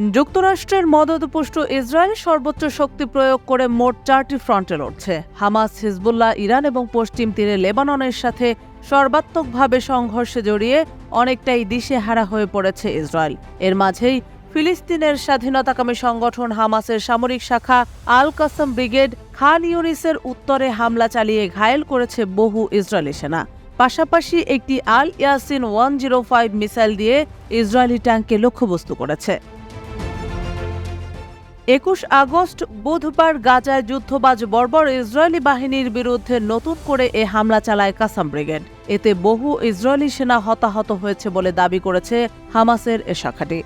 যুক্তরাষ্ট্রের মদতপুষ্ট ইসরায়েল সর্বোচ্চ শক্তি প্রয়োগ করে মোট চারটি ফ্রন্টে লড়ছে। হামাস, হিজবুল্লাহ, ইরান এবং পশ্চিম তীরে লেবাননের সাথে সর্বাত্মকভাবে সংঘর্ষে জড়িয়ে অনেকটাই দিশেহারা হয়ে পড়েছে ইসরায়েল। এর মাঝেই ফিলিস্তিনের স্বাধীনতাকামী সংগঠন হামাসের সামরিক শাখা আল কাসম ব্রিগেড খান ইউনিসের উত্তরে হামলা চালিয়ে ঘায়েল করেছে বহু ইসরায়েলি সেনা। পাশাপাশি একটি Al Yasin one zero five missile দিয়ে ইসরায়েলি ট্যাঙ্ককে লক্ষ্যবস্তু করেছে। একুশ আগস্ট বুধবার গাজায় যুদ্ধবাজ বর্বর ইসরায়েলি বাহিনীর বিরুদ্ধে নতুন করে এ হামলা চালায় কাসাম ব্রিগেড। এতে বহু ইসরায়েলি সেনা হতাহত হয়েছে বলে দাবি করেছে হামাসের এ শাখাটি।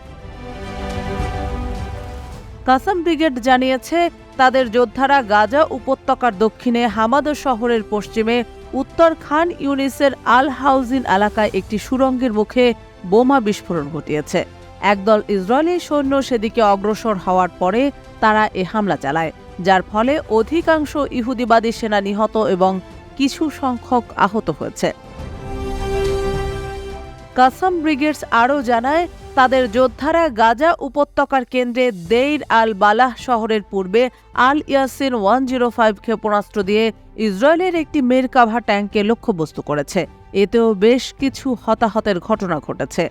কাসাম ব্রিগেড জানিয়েছে, তাদের যোদ্ধারা গাজা উপত্যকার দক্ষিণে হামাদ শহরের পশ্চিমে উত্তর খান ইউনিসের আল হাউজিন এলাকায় একটি সুরঙ্গের মুখে বোমা বিস্ফোরণ ঘটিয়েছে। একদল ইসরায়েলি সৈন্য সেদিকে অগ্রসর হওয়ার পরে তারা এ হামলা চালায়, যার ফলে অধিকাংশ ইহুদিবাদী সেনা নিহত এবং কিছু সংখ্যক আহত হয়েছে। কাসাম ব্রিগেডস আরও জানায়, তাদের যোদ্ধারা গাজা উপত্যকার কেন্দ্রে দেইর আল বালাহ শহরের পূর্বে Al Yasin one zero five ক্ষেপণাস্ত্র দিয়ে ইসরায়েলের একটি মেরকাভা ট্যাঙ্কে লক্ষ্যবস্তু করেছে। এতেও বেশ কিছু হতাহতের ঘটনা ঘটেছে।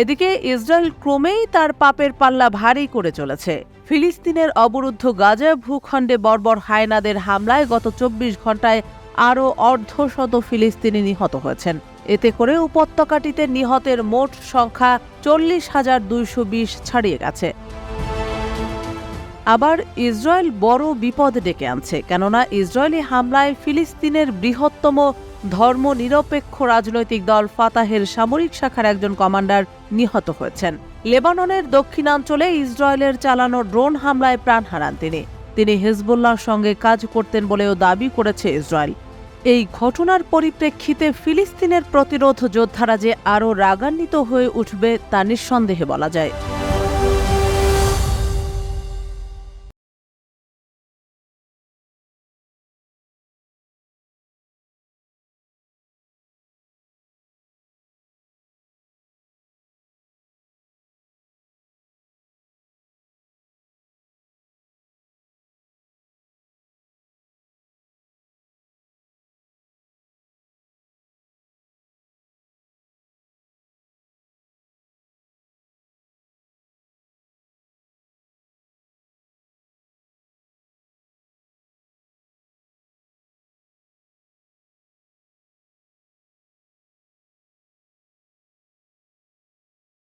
এদিকে ইসরায়েল ক্রমেই তার পাপের পাল্লা ভারী করে চলেছে। ফিলিস্তিনের অবরুদ্ধ গাজা ভূখণ্ডে বর্বর হায়নাদের হামলায় গত চব্বিশ ঘন্টায় আরও অর্ধশত ফিলিস্তিনি নিহত হয়েছেন। এতে করে উপত্যকাটিতে নিহতের মোট সংখ্যা চল্লিশ হাজার দুইশো বিশ ছাড়িয়ে গেছে। আবার ইসরায়েল বড় বিপদ ডেকে আনছে, কেননা ইসরায়েলি হামলায় ফিলিস্তিনের বৃহত্তম ধর্মনিরপেক্ষ রাজনৈতিক দল ফাতাহের সামরিক শাখার একজন কমান্ডার নিহত হয়েছেন। লেবাননের দক্ষিণাঞ্চলে ইসরায়েলের চালানো ড্রোন হামলায় প্রাণ হারান তিনি। তিনি হিজবুল্লাহর সঙ্গে কাজ করতেন বলেও দাবি করেছে ইসরায়েল। এই ঘটনার পরিপ্রেক্ষিতে ফিলিস্তিনের প্রতিরোধ যোদ্ধারা যে আরও রাগান্বিত হয়ে উঠবে তা নিঃসন্দেহে বলা যায়।